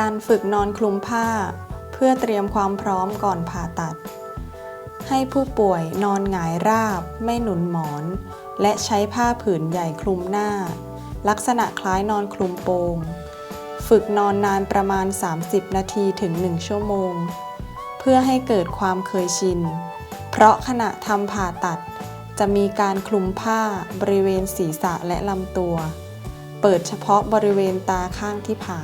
การฝึกนอนคลุมผ้า เพื่อเตรียมความพร้อมก่อนผ่าตัด ให้ผู้ป่วยนอนหงายราบ ไม่หนุนหมอน และใช้ผ้าผืนใหญ่คลุมหน้า ลักษณะคล้ายนอนคลุมโปง ฝึกนอนนานประมาณ 30 นาทีถึง 1 ชั่วโมง เพื่อให้เกิดความเคยชิน เพราะขณะทำผ่าตัดจะมีการคลุมผ้าบริเวณศีรษะและลำตัว เปิดเฉพาะบริเวณตาข้างที่ผ่า